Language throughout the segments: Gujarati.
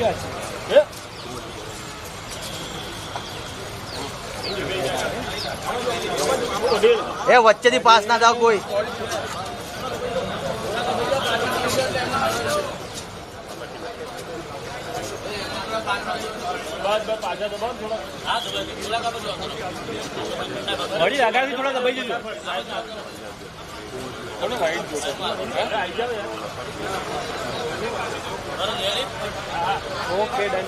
છે. એ વચ્ચેથી પાસ ના થાવ કોઈ. વળી આગળથી થોડા દબાઈ જજો. Okay done.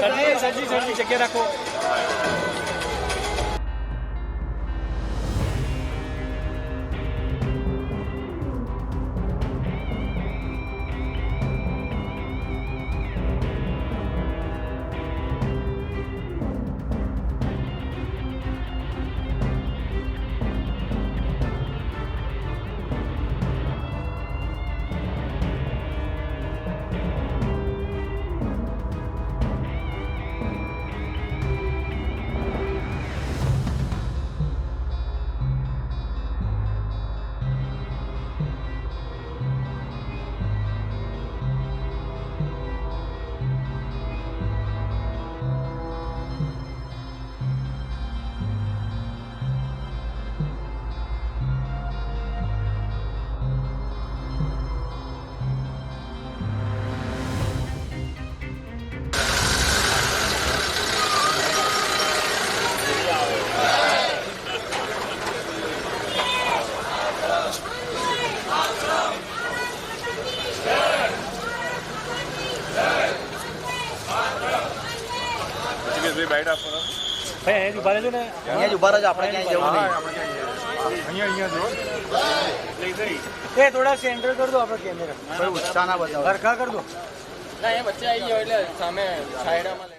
સરજી સરજી સરજી જગ્યા રાખો. ભાઈ અહીંયાથી ઊભા રહેજો ને. અહીંયા જ ઊભા રહેજો આપણે ક્યાંય જવું નહીં. એ થોડા સેન્ટર કર દો આપણે કેમેરા કોઈ ઉત્સાહ ના બતાવો. સરખા કર દો ના એ વચ્ચે આવી ગયો એટલે સામે છાયડામાં જ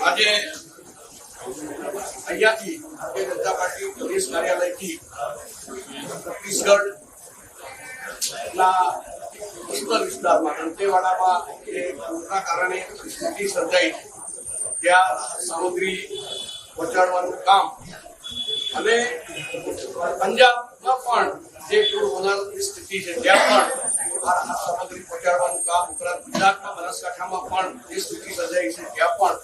આજે અહીંયાથી ભારતીય જનતા પાર્ટી પ્રદેશ કાર્યાલયથી છત્તીસગઢ ના ઉત્તર વિસ્તારમાં દંતેવાડામાં પૂરના કારણે સ્થિતિ સર્જાઈ ત્યાં સામગ્રી પહોંચાડવાનું કામ અને પંજાબમાં પણ જે પૂર વધારાની સ્થિતિ છે, ત્યાં પણ સામગ્રી પહોંચાડવાનું કામ ઉપરાંત ગુજરાતના બનાસકાંઠામાં પણ જે સ્થિતિ સર્જાઈ છે, ત્યાં પણ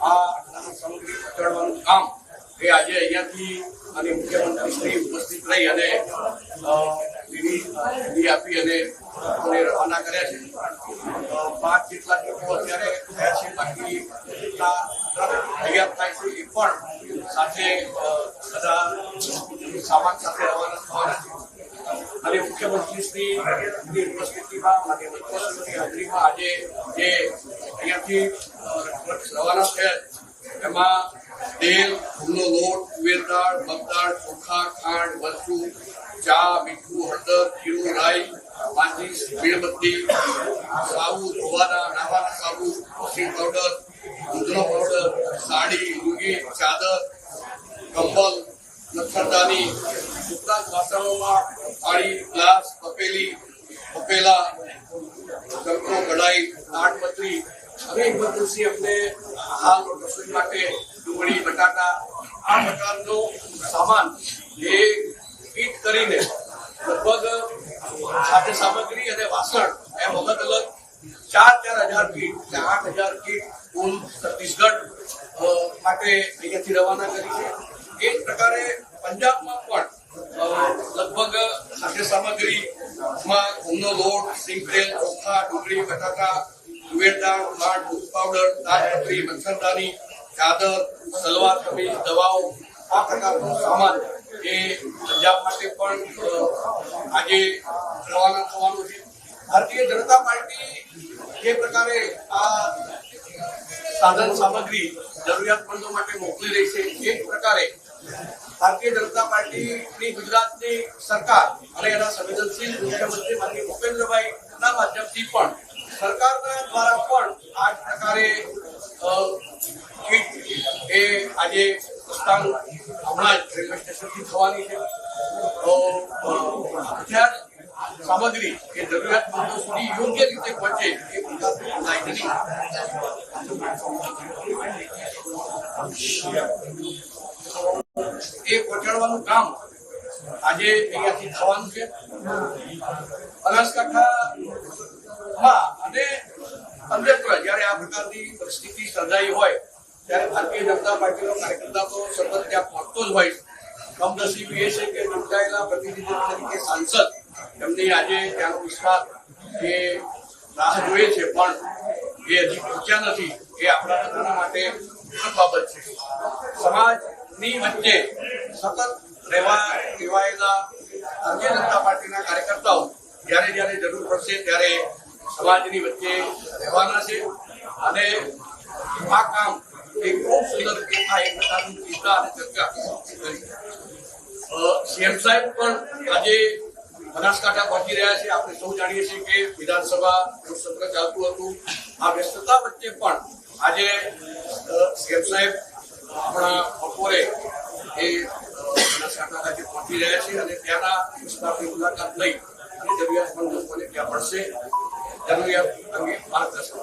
આ સામગ્રી પહોંચાડવાનું કામ એ આજે અહીંયાથી અને મુખ્યમંત્રી શ્રી ઉપસ્થિત રહી અને આપી અને લોકોને રવાના કર્યા છે. પાંચ જેટલા લોકો અત્યારે થયા છે, બાકી તૈયાર થાય છે એ પણ સાથે બધા સામાન સાથે રવાના થવાના છે. અને મુખ્યમંત્રીશ્રીની ઉપસ્થિતિમાં અને મંત્રીશ્રીની હાજરીમાં આજે જે અહીંયાથી રવાના થયા એમાં લોટ તુવેર દાળ મગદાળ ચોખા ખાંડ મરચું ચા મીઠું હળદર જીરું રાઈ માચીસ મીણબત્તી સાબુ ધોવાના નાહવાના સાબુ વોશિંગ પાવડર દૂધનો પાવડર સાડી લુગી ચાદર કંબલ મચ્છરદાની ઉપરાંત વાસણોમાં થાળી ગ્લાસ તપેલી તપેલા શંખો કઢાઈ તાડપત્રી અને ઇમરજન્સી અમને હાલ રસોઈ માટે ડુંગળી બટાટા આ પ્રકારનો સામાન એ કીટ કરીને લગભગ સાથે સામગ્રી અને વાસણ એમ અલગ અલગ ચાર ચાર હજાર કીટ એટલે આઠ હજાર કીટ કુલ છત્તીસગઢ માટે અહીંયાથી રવાના કરી છે. એ જ પ્રકારે પંજાબમાં પણ લગભગ લગભગ ખાદ્ય સામગ્રીમાં ઘઉંનો લોટ, સિંગ તેલ, ચોખા, ડુંગળી, બટાકા, તુવેર દાળ દાળ દૂધ પાવડર તાજપત્રી મચ્છરદાની ચાદર, સલવાર કમી દવાઓ, આ પ્રકારનો સામાન એ પંજાબ માટે પણ આજે રવાના થવાનું છે. ભારતીય જનતા પાર્ટી જે પ્રકારે આ સાધન સામગ્રી જરૂરિયાતમંદો માટે મોકલી રહી છે, એ પ્રકારે ભારતીય જનતા પાર્ટીની ગુજરાતની સરકાર અને એના સંવેદનશીલ મુખ્યમંત્રી માનની ભૂપેન્દ્રભાઈ ના માધ્યમથી પણ સરકારના દ્વારા પણ આ પ્રકારે એ આજે હમણાં જ રેલવે સ્ટેશનથી થવાની છે. તો હથિયાર સામગ્રી એ જરૂરિયાતમંદો સુધી યોગ્ય રીતે પહોંચે એ લાયકાની એ પહોંચાડવાનું કામ આજે અહીંયાથી થવાનું છે. બનાસકાંઠામાં અને અન્યત્ર જ્યારે આ પ્રકારની પરિસ્થિતિ સર્જાઈ હોય, ત્યારે ભારતીય જનતા પાર્ટીનો કાર્યકર્તા તો સતત ત્યાં પહોંચતો જ હોય. કમનસીબી એ છે કે ચૂંટાયેલા પ્રતિનિધિ તરીકે સાંસદ એમની આજે ત્યાંનો વિસ્તાર જે રાહ જોઈએ છે, પણ એ હજી પહોંચ્યા નથી એ આપણા બધાના માટે બાબત છે સમાજની વચ્ચે સતત રહેવા ટેવાયેલા ભારતીય જનતા પાર્ટીના કાર્યકર્તાઓ જ્યારે જ્યારે જરૂર પડશે ત્યારે સમાજની વચ્ચે રહેવાના છે. અને આ કામ એ ખૂબ સુંદર રીતે થાય પ્રકારની ચિંતા અને ચર્ચા સીએમ સાહેબ પણ આજે બનાસકાંઠા પહોંચી રહ્યા છે. આપણે સૌ જાણીએ છીએ કે વિધાનસભા સત્ર ચાલતું હતું. આ વ્યસ્તતા વચ્ચે પણ આજે સીએમ સાહેબ આપણા બપોરે એ બનાસકાંઠા ખાતે પહોંચી રહ્યા છે અને ત્યાંના વિસ્તારની મુલાકાત લઈ અને જરૂરિયાતમંદ લોકોને ત્યાં મળશે. ಜನರಿಗೆ ನಮಗೆ ಮಾರ್ಗದರ್ಶನ